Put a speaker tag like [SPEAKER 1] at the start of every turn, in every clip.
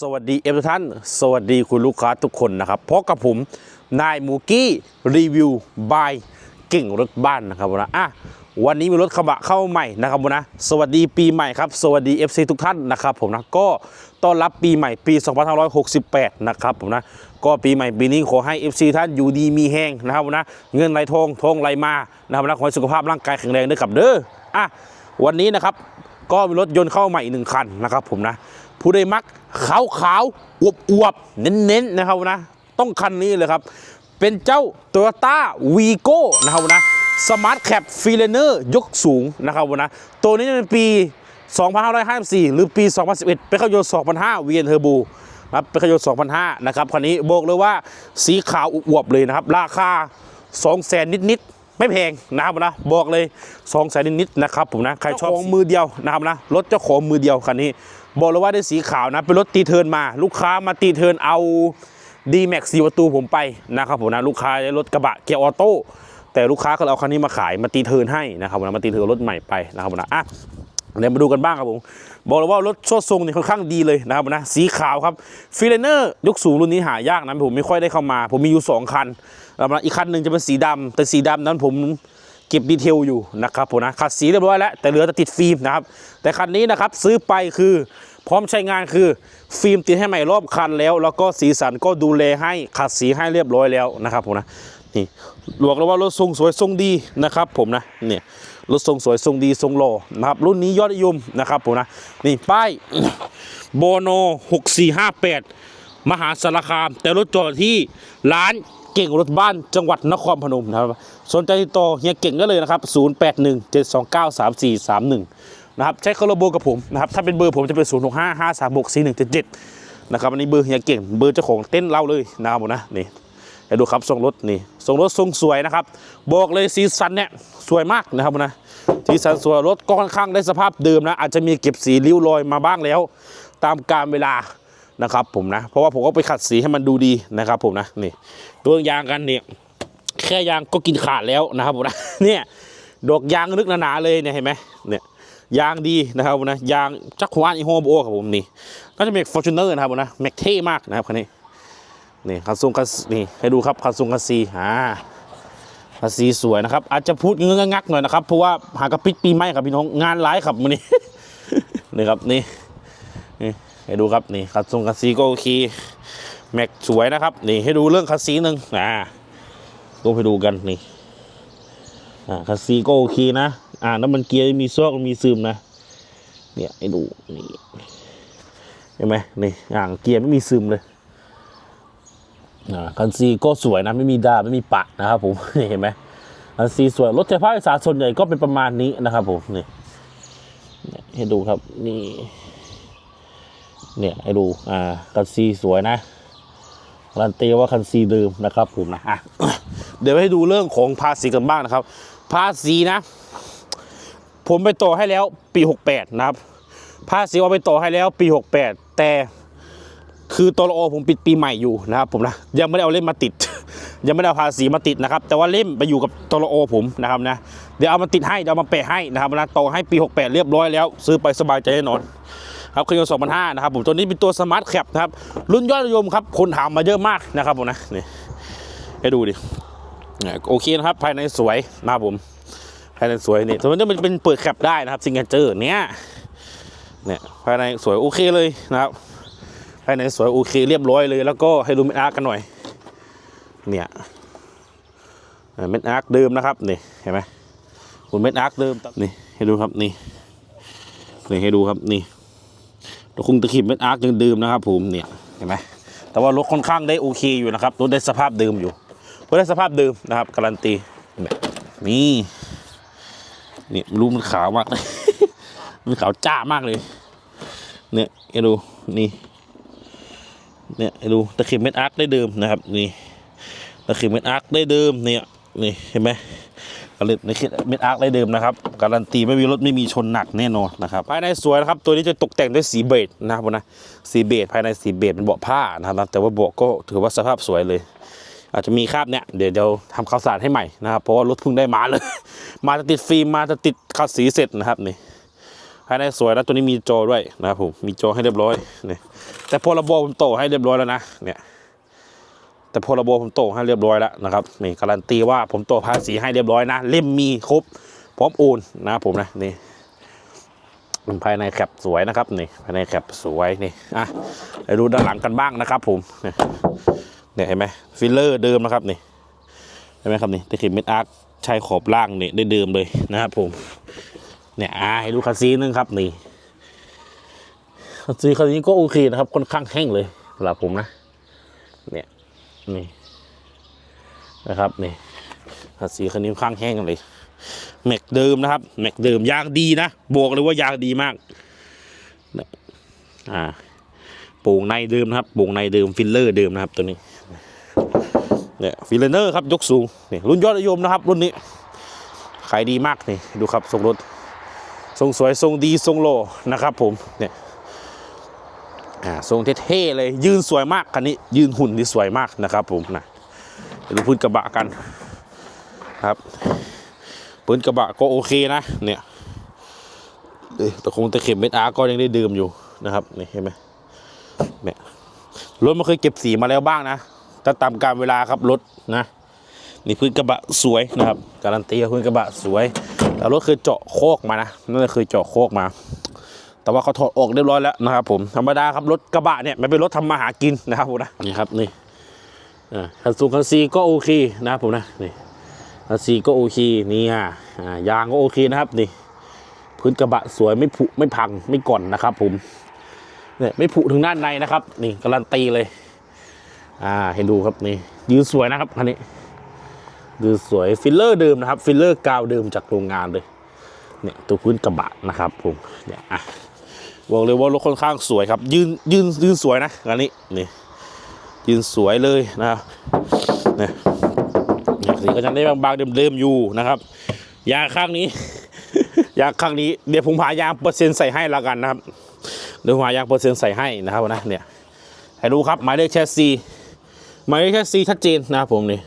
[SPEAKER 1] สวัสดีเอฟทุกท่าน สวัสดีคุณลูกค้าทุกคนนะครับพราะกับผมนายมูกี้รีวิวบายเก่งรถบ้านนะครับผมนะอะวันนี้มีรถกระบะเข้าใหม่นะครับผมนะสวัสดีปีใหม่ครับ สวัสดี FC ทุกท่านนะครับผมนะก็ต้อนรับปีใหม่ปี2568 นะครับผมนะก็ปีใหม่ปีนี้ขอให้ FC ท่านอยู่ดีมีแห้งนะครับผมนะเงินไหลทองทองไหลมานะครับนะขอให้สุขภาพร่างกายแข็งแรงด้วยครับเด้ออะวันนี้นะครับก็มีรถยนต์เข้าใหม่อีกหนึ่งคันนะครับผมนะ ผู้ใดมักขาวขาวอวบอวบๆเน้นๆนะครับนะ ต้องคันนี้เลยครับ เป็นเจ้า t o y ยต้าวีโก้นะครับนะสมาร์ทแคปฟีเลเนอร์ยกสูงนะครับนะตัวนี้เป็นปี 2554 หรือปี 2011 เป็นเครื่องยนต์2005 VN Turbo นะครับเป็นเครื่องยนต์2005 นะครับคันนี้บอกเลยว่าสีขาวอวบๆเลยนะครับ ราคา2แสนนิดๆไม่แพงนะครับนะบอกเลย2องแสนนิดๆนะครับผมนะ ใครชอบของมือเดียวนะครับนะรถเจ้าของมือเดียวคันนี้ บอกเลยว่าได้สีขาวนะเป็นรถตีเทินมา ลูกค้ามาตีเทินเอา d m a x 4ประตูผมไปนะครับผมนะลูกค้าได้รถกระบะเกียร์ออโต้แต่ลูกค้าก็เลยเอาคันนี้มาขายมาตีเทินให้นะครับผมนะมาตีเทินรถใหม่ไปนะครับผมนะอะเดี๋ยวมาดูกันบ้างครับผมบอกเลยว่ารถโชดทรงนี่ค่อนข้างดีเลยนะครับนะสีขาวครับฟีเลเนอร์ยกสูงรุ่นนี้หายากนะผมไม่ค่อยได้เข้ามา ผมมีอยู่ 2 คันแล้วนะอีกคันหนึ่งจะเป็นสีดำแต่สีดำนั้นผม ก็บดีเทลอยู่นะครับผมนะขัดสีเรียบร้อยแล้วแต่เหลือแต่ติดฟิล์มนะครับแต่คันนี้นะครับซื้อไปคือพร้อมใช้งานคือฟิล์มติดให้ใหม่รอบคันแล้ว แล้วก็สีสันก็ดูแลให้ขัดสีให้เรียบร้อยแล้วนะครับผมนะนี่บอกเลยว่ารถทรงสวยทรงดีนะครับผมนะเนี่ยรถทรงสวยทรงดีทรงหล่อนะครับรุ่นนี้ยอดนิยมนะครับผมนะนี่ป้ายโบโน6458 มหาสารคาม แต่รถจอดที่ร้าน เก่งรถบ้านจังหวัดนครพนมนะครับ สนใจติดต่อเฮียเก่งก็เลยนะครับ 0817293431 นะครับ ใช้คาร์โบกับผมนะครับ ถ้าเป็นเบอร์ผมจะเป็น 0655364177 นะครับ อันนี้เบอร์เฮียเก่ง เบอร์เจ้าของเต้นท์เราเลยนะครับผมนะ นี่ให้ดูครับทรงรถนี่ทรงรถทรงสวยนะครับ บอกเลยสีสันเนี่ยสวยมากนะครับผมนะสีสันสวยรถก็ค่อนข้างได้สภาพเดิมนะ อาจจะมีเก็บสีริ้วรอยมาบ้างแล้ว ตามกาลเวลา นะครับผมนะ เพราะว่าผมก็ไปขัดสีให้มันดูดีนะครับผมนะนี่ตัวยางกันเนี่ยแค่ยางก็กินขาดแล้วนะครับผมนะเนี่ยดอกยางลึกหนาๆเลยเนี่ยเห็นไหมเนี่ยยางดีนะครับผมนะยางจักรวาลอีโฮโบครับผมนี่น่าจะเป็นฟอร์จูเนอร์นะครับผมนะแม็กเท่มากนะครับคันนี้นี่คันซุงคันนี่ให้ดูครับคันซุงคันซีอ่าคันซีสวยนะครับ อาจจะพูดเงื้องักหน่อยนะครับเพราะว่าหากระปิดปีใหม่ครับพี่น้องงานหลายครับมื้อนี้นี่ครับนี่ ให้ดูครับนี่คันซุงคันซีก็โอเคแม็กสวยนะครับ นี่ให้ดูเรื่องคันซีหนึ่งอ่าก็ไปดูกันนี่อ่าคันซีก็โอเคนะอ่าน้ำมันเกียร์มีซอกมีซึมนะเนี่ยให้ดูนี่เห็นไหมนี่อ่างเกียร์ไม่มีซึมเลยอ่าคันซีก็สวยนะไม่มีดาไม่มีปะนะครับผมนี่เห็นไหมคันซีสวยรถไฟฟ้าโดยสารส่วนใหญ่ก็เป็นประมาณนี้นะครับผมนี่ให้ดูครับนี่ เนี่ยให้ดูอ่าคันซีสวยนะรันตีว่าคันซีเดิมนะครับผมนะอะเดี๋ยวให้ดูเรื่องของภาษีกันบ้างนะครับ ภาษีนะ ผมไปต่อให้แล้วปี 68 นะครับ ภาษีเอาไปต่อให้แล้วปี 68 แต่คือตลอผมปิดปีใหม่อยู่นะครับผมนะยังไม่ได้เอาเล่มมาติด ยังไม่ได้เอาภาษีมาติดนะครับ แต่ว่าเล่มไปอยู่กับตลอผมนะครับนะเดี๋ยวเอามาติดให้เดี๋ยวมาแปะให้นะครับนะต่อให้ปี 68 เรียบร้อยแล้ว ซื้อไปสบายใจแน่นอน ครับเครื่องยนต์2005นะครับผมตัวนี้เป็นตัวสมาร์ทแคปนะครับรุ่นยอดนิยมครับคนถามมาเยอะมากนะครับผมนะนี่ให้ดูดิโอเคนะครับภายในสวยนะครับผมภายในสวยนี่ตัวนี้มันเป็นเปิดแคปได้นะครับซิงเกิลเจอร์เนี้ยเนี่ยภายในสวยโอเคเลยนะครับภายในสวยโอเคเรียบร้อยเลย แล้วก็ให้ดูเม็ดอาร์กันหน่อย เนี่ยเม็ดอาร์คเดิมนะครับนี่เห็นไหมหุ่นเม็ดอาร์คเดิมนี่ให้ดูครับนี่นี่ให้ดูครับนี่ รถคุงตะขิบเม็ดอาร์คยังเดิมนะครับผมเนี่ยเห็นไหมแต่ว่ารถค่อนข้างได้โอเคอยู่นะครับรถได้สภาพเดิมอยู่รถได้สภาพเดิมนะครับการันตีนี่นี่รูมันขาวมากเลยมันขาวจ้ามากเลย เนี่ยให้ดูนี่เนี่ยให้ดูตะข็บเม็ดอาร์คได้เดิมนะครับนี่ตะข็บเม็ดอาร์คได้เดิมเนี่ยนี่เห็นไหม กระล็ดในคิดเม็ดอาร์คได้เดิมนะครับ การันตีไม่มีรถไม่มีชนหนักแน่นอนนะครับภายในสวยนะครับตัวนี้จะตกแต่งด้วยสีเบจนะครับนะสีเบจภายในสีเบจเป็นเบาะผ้านะครับแต่ว่าเบาะก็ถือว่าสภาพสวยเลย อาจจะมีคราบเนี่ยเดี๋ยวเดี๋ยวทำข้าวสารให้ใหม่นะครับเพราะว่ารถเพิ่งได้มาเลย มาจะติดฟิล์มมาจะติดขัดสีเสร็จนะครับนี่ภายในสวยแล้วตัวนี้มีจอด้วยนะครับผมมีจอให้เรียบร้อยเนี่ยแต่พอระบผมโตให้เรียบร้อยแล้วนะเนี่ย แต่พรบผมโตให้เรียบร้อยแล้วนะครับนี่การันตีว่าผมโตภาษีให้เรียบร้อยนะ เล่มมีครบพร้อมโอนนะผมนะนี่ภายในแคปสวยนะครับนี่ภายในแคปสวยนี่อะไปดูด้านหลังกันบ้างนะครับ ผมเนี่ยเห็นไหมฟิลเลอร์เดิมนะครับนี่เห็นไหมครับนี่ตะเข็บเม็ดอาร์คใช้ขอบล่างนี่ได้เดิมเลยนะครับผมเนี่ยอ่าให้ดูคัสซีนึงครับนี่คัสซีคันนี้ก็โอเคนะครับค่อนข้างแห้งเลยสำหรับผมนะเนี่ย นี่นะครับนี่คัสซีคันนี้ค้างแห้งเลยแม็กเดิมนะครับแม็กเดิมยางดีนะบอกเลยว่ายางดีมากอ่าโป่งในเดิมนะครับโป่งในเดิมฟิลเลอร์เดิมนะครับตัวนี้เนี่ยฟิลเลอร์ครับยกสูงนี่รุ่นยอดนิยมนะครับ รุ่นนี้ขายดีมากนี่ดูครับทรงรถทรงสวยทรงดีทรงโลนะครับผมเนี่ย อ่าทรงเท่ๆเลย ยืนสวยมากคันนี้ ยืนหุ่นที่สวยมากนะครับผมนะดูพื้นกระบะกันครับพื้นกระบะก็โอเคนะเนี่ยแต่คงตะเข็บเม็ดอาร์ก็ยังได้ดื่มอยู่นะครับนี่เห็นไหมเนี่ยรถมันเคยเก็บสีมาแล้วบ้างนะถ้าตามการเวลาครับรถนะ นี่พื้นกระบะสวยนะครับ การันตีว่าพื้นกระบะสวย แต่รถเคยเจาะโคกมานะนั่นเคยเจาะโคกมา แต่ว่าเขาถอดออกเรียบร้อยแล้วนะครับผมธรรมดาครับรถกระบะเนี่ยมันเป็นรถทำมาหากินนะครับผมนะนี่ครับนี่อ่าคันสูงคันซีก็โอเคนะครับผมนะนี่คันซีก็โอเคนี่อะอ่ายางก็โอเคนะครับนี่พื้นกระบะสวยไม่ผุไม่พังไม่ก่อนนะครับ ผมเนี่ยไม่ผุถึงด้านในนะครับ นี่การันตีเลยอ่าให้ดูครับนี่ยืนสวยนะครับคันนี้ยืนสวยฟิลเลอร์เดิมนะครับ ฟิลเลอร์กาวเดิมจากโรงงานเลยเนี่ยตัวพื้นกระบะนะครับผมเนี่ยอะ บอกเลยว่ารถค่อนข้างสวยครับ ยืนยืนยืนสวยนะคันนี้นี่ยืนสวยเลยนะครับเนี่ยสีก็จะได้บางๆเดิมๆอยู่นะครับ ยางข้างนี้ ยางข้างนี้เดี๋ยวผมหายางเปอร์เซ็นต์ใส่ให้ละกันนะครับเดี๋ยวหายางเปอร์เซ็นต์ใส่ให้นะครับนะเนี่ยให้ดูครับหมายเลขแชสซีหมายเลขแชสซีชัดเจนนะครับผมนี่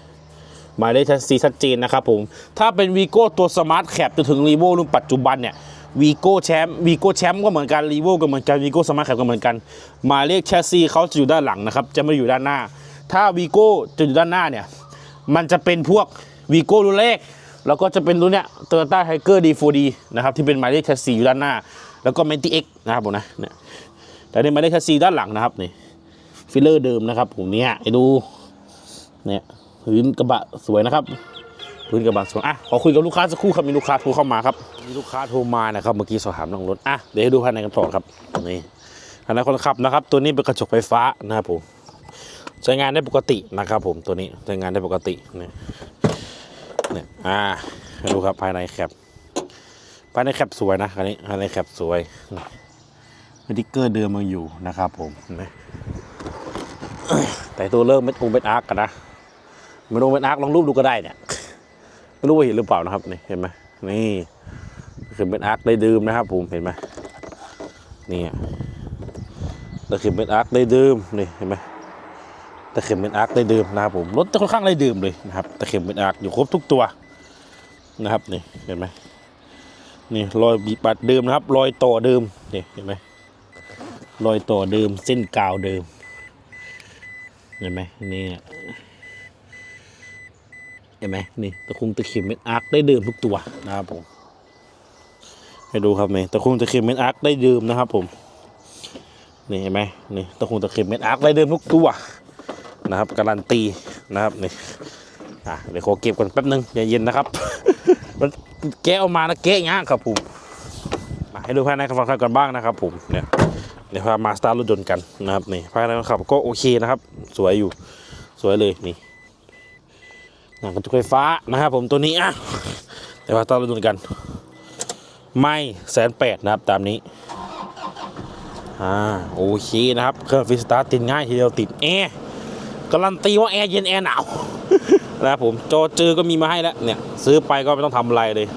[SPEAKER 1] หมายเลขแท็กซี่ชัดเจนนะครับผมถ้าเป็นวีโก้ตัวสมาร์ทแคปจนถึงรีโวรุ่นปัจจุบันเนี่ย วีโก้แชมป์วีโก้แชมป์ก็เหมือนกันรีโวก็เหมือนกันวีโก้สมาร์ทแคปก็เหมือนกันหมายเลขแชสซีเขาจะอยู่ด้านหลังนะครับ จะไม่อยู่ด้านหน้า ถ้าวีโก้จะอยู่ด้านหน้าเนี่ย มันจะเป็นพวกวีโก้รุ่นแรกแล้วก็จะเป็นรุ่นเนี้ยโตโยต้าไทเกอร์ดีโฟดีนะครับที่เป็นหมายเลขแท็กซี่อยู่ด้านหน้า แล้วก็เมนตี้เอ็กนะครับผมนะเนี่ยแต่ในหมายเลขแท็กซี่ด้านหลังนะครับนี่ฟิลเลอร์เดิมนะครับผมเนี่ยให้ดูเนี่ยพื้นกระบะสวยนะครับ พื้นกระบะสวยอะขอคุยกับลูกค้าสักครู่ครับมีลูกค้าโทรเข้ามาครับมีลูกค้าโทรมานะครับเมื่อกี้สอบถามน้องรถอะเดี๋ยวให้ดูภายในกันต่อครับนี่ภายในคนขับนะครับ ตัวนี้เป็นกระจกไฟฟ้านะครับผมใช้งานได้ปกตินะครับ ผมตัวนี้ใช้งานได้ปกติเนี่ยเนี่ยอ่าดูครับภายในแคปภายในแคปสวยนะคันนี้ภายในแคปสวยสติ๊กเกอร์เดิมมาอยู่นะครับ ผมนไหมแต่ตัวเริ่มเม็ดองเม็ดอาร์กกันนะเม็ดองเม็ดอาร์กลองรูปดูก็ได้เนี่ย ไม่รู้ว่าเห็นหรือเปล่านะครับนี่เห็นไหมนี่คือเม็ดอาร์กได้ดื่มนะครับผมเห็นไหมนี่ตะเข็บเม็ดอาร์กได้ดื่มนี่เห็นไหมตะเข็บเม็ดอาร์กได้ดื่มนะครับผมรถค่อนข้างได้ดื่มเลยนะครับตะเข็บเม็ดอาร์กอยู่ครบทุกตัวนะครับนี่เห็นไหมนี่รอยบีบบัดเดิมนะครับ รอยต่อเดิมนี่เห็นไหมรอยต่อเดิมเส้นกาวเดิมเห็นไหมนี่ เห็นไหมนี่ตะคุงตะเข็บเม็ดอาร์คได้ดื่มทุกตัวนะครับผมให้ดูครับนี่ตะคุงตะเข็บเม็ดอาร์คได้ดื่มนะครับผมนี่เห็นไหมนี่ตะคุงตะเข็บเม็ดอาร์คได้ดื่มทุกตัวนะครับการันตีนะครับนี่อะเดี๋ยวขอเก็บก่อนแป๊บนึงอย่าเย็นนะครับ มันแกะออกมานะแกะง่ายครับผมมาให้ดูภายในกันฟังกันบ้างนะครับผมเนี่ยเดี๋ยวพามาสตาร์ทรถยนต์กันนะครับนี่ภายในขับก็โอเคนะครับ สวยอยู่สวยเลยนี่ กระจกไฟฟ้านะครับผมตัวนี้อะเดี๋ยวพาตาร์ทรถยนกัน ไม่แสนแปดนะครับตามนี้อ่าโอเคนะครับเครื่องฟรีสตาร์ติดง่ายทีเดียวติดแอร์การันตีว่าแอร์เย็นแอร์หนาวนะครับผมจอเจอก็มีมาให้แล้วเนี่ยซื้อไปก็ไม่ต้องทำอะไรเลย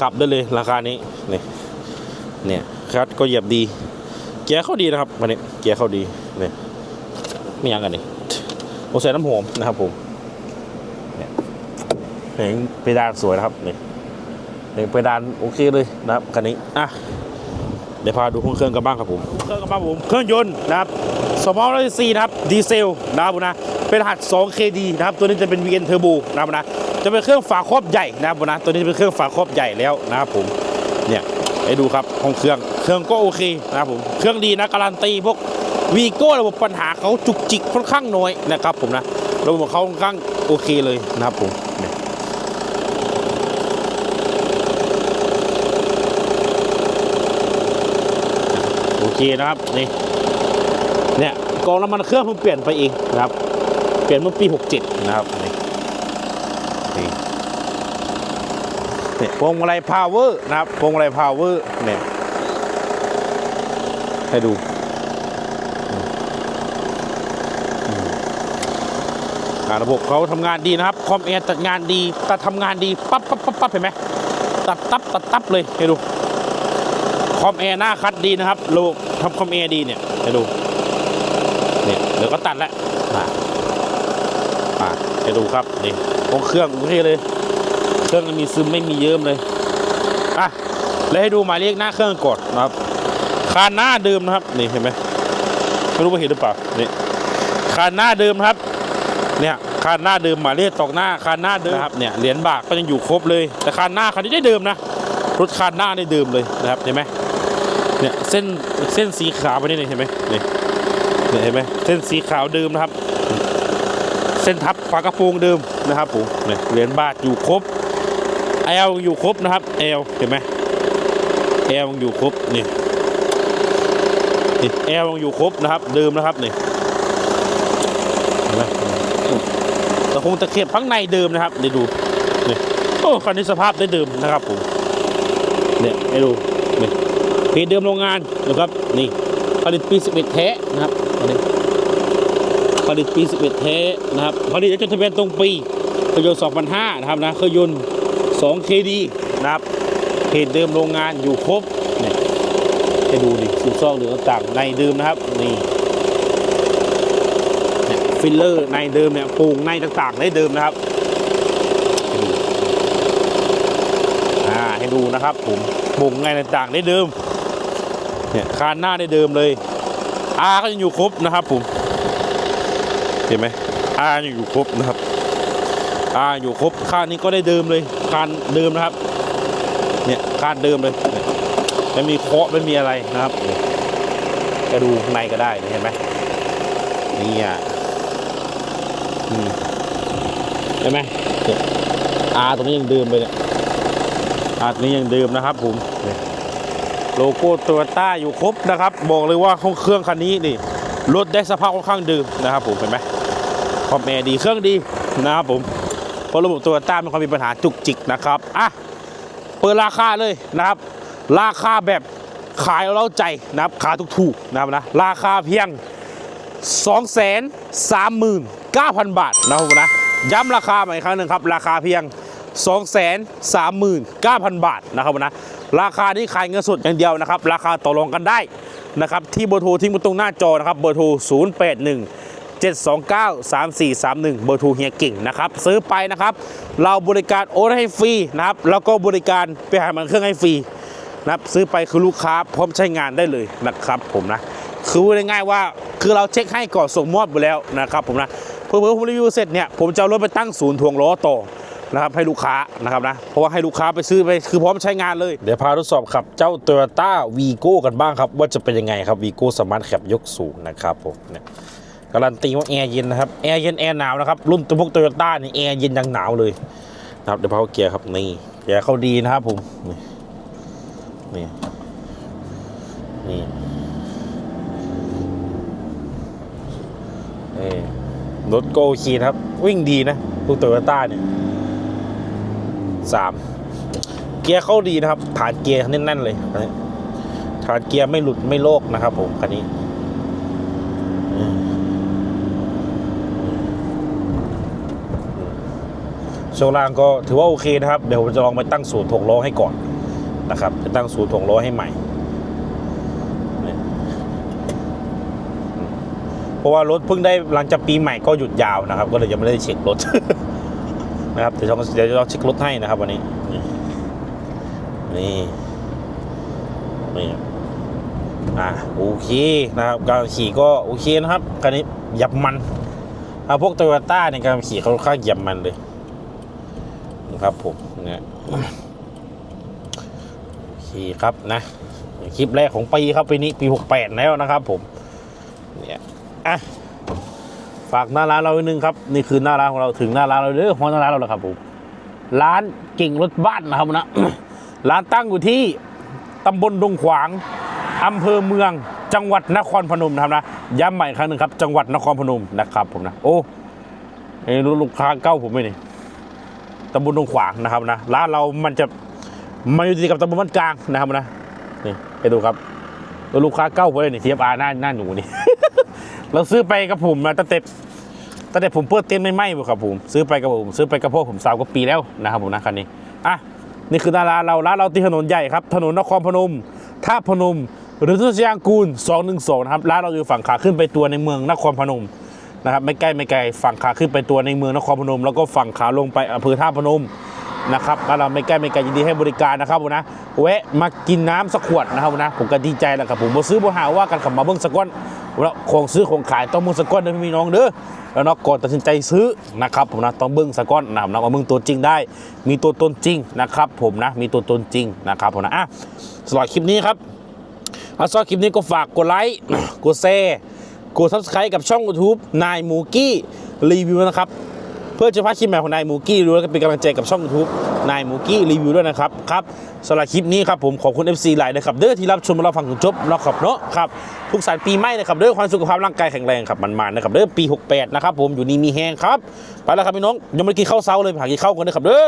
[SPEAKER 1] ขับได้เลยราคานี้นี่เนี่ยคลัดก็เหยียบดี เกียร์เข้าดีนะครับวันนี้เกียร์เข้าดีเนี่ยไม่ยังกันนี่โอใส่น้ำหอมนะครับผม เพลงเพดานสวยนะครับนี่เพลงเพดานโอเคเลยนะครับคันนี้อะเดี๋ยวพาดูเครื่องกันบ้างครับผมเครื่องกันบ้างผมเครื่องยนต์นะครับสมอลเลซีนะครับดีเซลนะครับผมนะเป็นรหัส 2KD นะครับตัวนี้จะเป็น VN Turbo นะครับผมนะจะเป็นเครื่องฝาครอบใหญ่นะครับผมนะตัวนี้จะเป็นเครื่องฝาครอบใหญ่แล้วนะครับผมเนี่ยให้ดูครับของเครื่องเครื่องก็โอเคนะครับผมเครื่องดีนะการันตีพวกวีโก้ระบบปัญหาเขาจุกจิกค่อนข้างน้อยนะครับผมนะระบบของเขาค่อนข้างโอเคเลยนะครับผม เนี่ยโอเคนะครับนี่เนี่ยกองน้ำมันเครื่องผมเปลี่ยนไปเองนะครับ เปลี่ยนเมื่อปี 67 นะครับนี่นี่นี่พวงมาลัยพาวเวอร์นะครับพวงมาลัยพาวเวอร์เนี่ยให้ดูระบบเขาทำงานดีนะครับ คอมแอร์จัดงานดีตัดทำงานดีปั๊บปั๊บปั๊บปั๊บเห็นไหมตัดตับตัดตับเลยให้ดู อมแอร์หน้าคัดดีนะครับระบบทำคอมแอร์ดีเนี่ยให้ดูเนี่ยเดี๋ยวก็ตัดแล้วอ่าอ่าให้ดูครับนี่ตรงเครื่องโอเคเลย เครื่องม่มีซึมไม่มีเยิ้มเลยอะแล้วให้ดูหมายเลขหน้าเครื่องก่อนะครับคานหน้าเดิมนะครับนี่เห็นไหมไม่รู้ว่าเห็นหรือเปล่านี่คานหน้าเดิมครับ เนี่ยคานหน้าเดิมหมายเลขตอกหน้าคานหน้าเดิมนะครับเนี่ยเหรียญบาทก็ยังอยู่ครบเลยแต่คานหน้าคันนี้ได้เดิมนะรถคันหน้าได้เดิมเลยนะครับเห็นไหม ส้นเส้นสีขาวไปนี่เห็นไหมนี่เนี่ยเห็นไหมเส้นสีขาวเดิมนะครับ เส้นทับฝากระโปรงเดิมนะครับผมเนี่ยเหรียญบาทอยู่ครบเอลอยู่ครบนะครับเอลเห็นไหมเอลอยู่ครบนี่นี่เอลอยู่ครบนะครับ เดิมนะครับนี่เห็นไหมตะคงตะเข็บข้างในเดิมนะครับเดี๋ยวดูนี่โอ้คันนี้สภาพได้เดิมนะครับผมเนี่ยให้ดูนี่ เพจเดิมโรงงานนะครับนี่ผลิตปี 11 แท้นะครับนี่ผลิตปี 11 แท้นะครับผลิตจดทะเบียนตรงปีเครื่องยนต์2005 นะครับนะเครื่องยนต์ 2KD นะครับเพจเดิมโรงงานอยู่ครบเนี่ยให้ดูดิสุดซอกหรือต่างในเดิมนะครับนี่เนี่ยฟิลเลอร์ในเดิมเนี่ยปูงในต่างๆในเดิมนะครับอ่าให้ดูนะครับผมบุ่งไงต่างๆได้เดิม เนี่ยคานหน้าได้เดิมเลยอาก็ยังอยู่ครบนะครับผมเห็นไหมอายังอยู่ครบนะครับอาอยู่ครบคานนี้ก็ได้เดิมเลยคานเดิมนะครับ เนี่ยคานเดิมเลยไม่มีเคาะไม่มีอะไรนะครับเนี่ยก็ดูข้างในก็ได้เห็นไหมนี่อะเห็นไหมเนี่ยอาตรงนี้ยังเดิมเลยเนี่ยอาจนี้ยังเดิมนะครับผม โลโก้โตโยต้าอยู่ครบนะครับ บอกเลยว่าห้องเครื่องคันนี้นี่รถได้สภาพค่อนข้างดิมนะครับผมเห็นไหมคอมแอร์ดีเครื่องดีนะครับผมเพราะระบบโตโยต้าไม่ค่อยมีปัญหาจุกจิกนะครับอะเปิดราคาเลยนะครับ ราคาแบบขายเราใจนะครับขายถูกๆนะครับนะราคาเพียง 239,000 บาทนะครับนะย้ำราคาใหม่อีกครั้งหนึ่งครับ ราคาเพียง 239,000 บาทนะครับนะ ราคานี้ขายเงินสดอย่างเดียวนะครับ ราคาต่อรองกันได้นะครับ ที่เบอร์โทรทิ้งบนตรงหน้าจอนะครับ เบอร์โทร 081 729 3431 เบอร์โทรเฮียเก่งนะครับ ซื้อไปนะครับ เราบริการโอนให้ฟรีนะครับ แล้วก็บริการไปหามันเครื่องให้ฟรีนะครับซื้อไปคือลูกค้าพร้อมใช้งานได้เลยนะครับ ผมนะคือพูดง่ายๆว่าคือเราเช็คให้ก่อนส่งมอบไปแล้วนะครับผมนะเพื่อๆผมรีวิวเสร็จเนี่ยผมจะรถไปตั้งศูนย์ทวงล้อต่อ นะครับให้ลูกค้านะครับนะเพราะว่าให้ลูกค้าไปซื้อไปคือพร้อมใช้งานเลย เดี๋ยวพาทดสอบขับเจ้า Toyota Vigo กันบ้างครับ ว่าจะเป็นยังไงครับ Vigo สมาร์ทแคปยกสูงนะครับผมเนี่ยการันตีว่าแอร์เย็นนะครับแอร์เย็นแอร์หนาวนะครับรุ่นตัวพวกโตโยต้านี่แอร์เย็นยังหนาวเลยนะครับเดี๋ยวพาเข้าเกียร์ครับนี่เกียร์เข้าดีนะครับผมนี่นี่นี่นี่รถโกคีนะครับวิ่งดีนะพวกโตโยต้าเนี่ย สามเกียร์เข้าดีนะครับ ฐานเกียร์แน่นๆเลยฐานเกียร์ไม่หลุดไม่โลกนะครับ ผมคันนี้ช่วงล่างก็ถือว่าโอเคนะครับ เดี๋ยวผมจะลองไปตั้งศูนย์ถงล้อให้ก่อนนะครับจะตั้งศูนย์ถงล้อให้ใหม่ เพราะว่ารถเพิ่งได้หลังจากปีใหม่ก็หยุดยาวนะครับ ก็เลยยังไม่ได้เช็ครถ นะครับเดี๋ยวเราเดี๋ยวเราเช็ครถให้นะครับ วันนี้นี่นี่อ่าโอเคนะครับการขี่ก็โอเคนะครับคันนี้ยับมันเอาพวกโตโยต้าในยการขี่เขาค่อนข้างยับมันเลยนะครับผมเนี่ยโอเคครับนะคลิปแรกของปีครับปีนี้ปี 68 แล้วนะครับผมเนี่ยอะ ฝากหน้าร้านเราไว้นึงครับนี่คือหน้าร้านของเราถึงหน้าร้านเราเด้อหัวหน้าร้านเราแล้วครับผมร้านเก่งรถบ้านนะครับนะร้านตั้งอยู่ที่ตำบลดงขวางอำเภอเมืองจังหวัดนครพนมนะครับนะย้ำใหม่อีกครั้งหนึ่งครับ จังหวัดนครพนมนะครับผมนะโอ้เอ้ยลูกค้าเก้าผมไหมนี่ตำบลดงขวางนะครับนะร้านเรามันจะมาอยู่ติดกับตำบลบ้านกลางนะครับนะนี่ไปดูครับลูกค้าเก้าผมเลยนี่ทีเอฟอาร์หน้าหน้าหนูนี่ เราซื้อไปกับผมนะตั้งแต่ตั้งแต่ผมเปิดเต็นท์ไม่ไหม้ครับผมซื้อไปกับผมซื้อไปกับพ่อผมสาวกว่าปีแล้วนะครับผมนะคันนี้อะนี่คือร้านเราร้านเราที่ถนนใหญ่ครับ ถนนนครพนมท่าพนม หรือทุสยางกูล 212นะครับร้านเราอยู่ฝั่งขาขึ้นไปตัวในเมืองนครพนมนะครับไม่ใกล้ไม่ไกลฝั่งขาขึ้นไปตัวในเมืองนครพนม แล้วก็ฝั่งขาลงไปอำเภอท่าพนมนะครับร้านเราไม่ใกล้ไม่ไกลยินดีให้บริการนะครับผมนะแวะมากินน้ำสักขวดนะครับผมนะผมก็ดีใจแหล้วครับผมบ่ซื้อบ่หาว่ากันขับมาเบิ้งสกก้อน เราคงซื้อคงขายต้องมึงสก้อนเด้อพี่น้องเด้อแล้วเนาะก่อนตัดสินใจซื้อนะครับผมนะต้องเบิ้งสะก้อนนะครับนะว่าเบิ้งตัวจริงได้ มีตัวตนจริงนะครับ ผมนะมีตัวตนจริงนะครับผมนะอะสำหรับคลิปนี้ครับเอาสำหรับคลิปนี้ก็ฝากกดไลค์กดแชร์กดซับสไครต์กับช่อง YouTube นายมูกี้รีวิวนะครับ เพื่อจะพาคลิปใหม่ของนายมูกี้รู้แล้วก็เป็นกำลังใจกับช่อง YouTube นายมูกี้รีวิวด้วยนะครับครับสำหรับคลิปนี้ครับผมขอบคุณ FC หลายนะครับเด้อที่รับชมมาเราฟังจนจบนะครับเนาะครับทุกสารปีใหม่นะครับเด้อความสุขภาพร่างกายแข็งแรงครับมันๆนะครับเด้อปี 68 นะครับผมอยู่นี่มีแฮงครับไปแล้วครับพี่น้องยังไม่ได้กินข้าวเช้าเลยไปหากินข้าวกันเด้อครับเด้อ